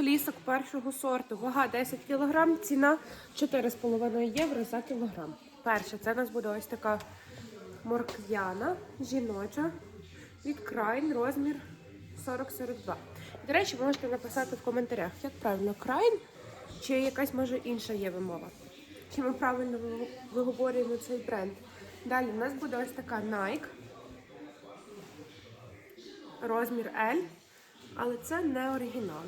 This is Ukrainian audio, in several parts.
флісок першого сорту. Вага 10 кг, ціна 4,5 євро за кілограм. Перше, це у нас буде ось така морквяна, жіноча, від Крайн, розмір 40-42. До речі, можете написати в коментарях, як правильно Крайн чи якась може інша є вимова. Чи ми правильно виговорюємо цей бренд. Далі у нас буде ось така Nike. Розмір L, але це не оригінал.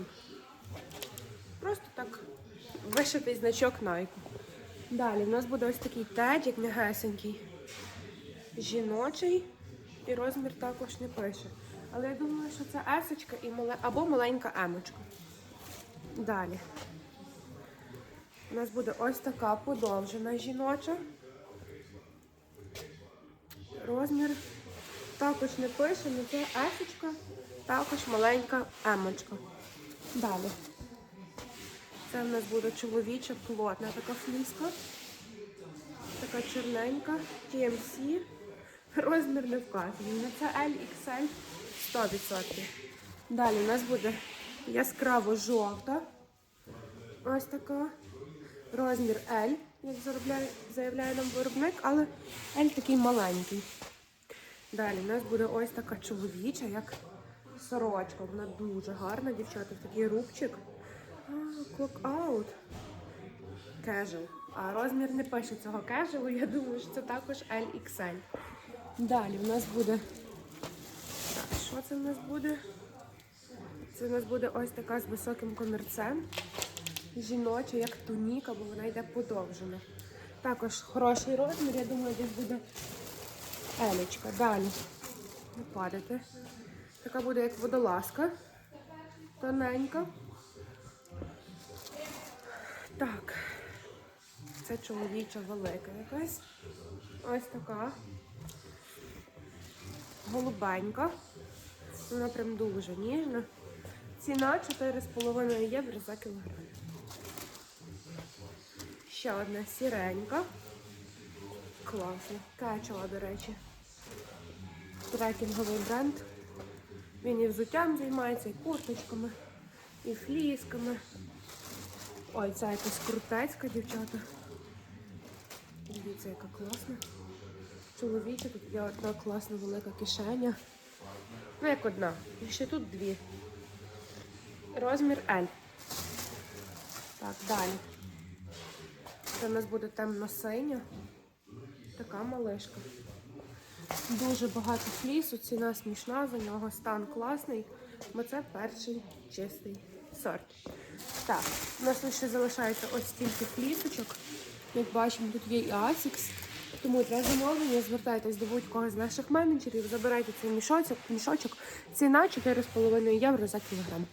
Вишитий значок Nike. Далі у нас буде ось такий тедік м'ягесенький, жіночий, і розмір також не пише. Але я думаю, що це есочка і мале... або маленька емочка. Далі. У нас буде ось така подовжена жіноча. Розмір також не пише, але це есочка, також маленька емочка. Далі. Це в нас буде чоловіча плотна така фліска. Така чорненька, TMC. Розмір не вказаний. Це LXL 100%. Далі у нас буде яскраво жовта. Ось така. Розмір L, як заробляє, заявляє нам виробник, але L такий маленький. Далі у нас буде ось така чоловіча, як сорочка. Вона дуже гарна, дівчата, такий рубчик. Out. Casual. А розмір не пише цього casual, я думаю, що це також LXL. Далі у нас буде. Так, що це в нас буде? Це у нас буде ось така з високим комірцем. Жіноча, як туніка, бо вона йде подовжена. Також хороший розмір, я думаю, десь буде елечка. Далі. Не падати. Така буде як водолазка. Тоненька. Це чоловіча велика якась. Ось така. Голубенька. Вона прям дуже ніжна. Ціна 4,5 євро за кілограм. Ще одна сіренька. Класно. Качала, до речі. Трекінговий бренд. Він і взуттям займається, і курточками, і флісками. Ой, ця якась крутецька, дівчата. Дивіться, яка класна. Чоловіча, тут є одна класна велика кишеня. Ну, як одна. І ще тут дві. Розмір L. Так, далі. Це у нас буде темно-синя. Така малишка. Дуже багато флісу, ціна смішна, за нього стан класний, бо це перший чистий сорт. Так, у нас лише залишається ось стільки флісочок. Як бачимо, тут є і Asics. Тому для замовлення звертайтесь до будь-кого з наших менеджерів, забирайте цей мішочок, мішочок. Ціна 4,5 євро за кілограм.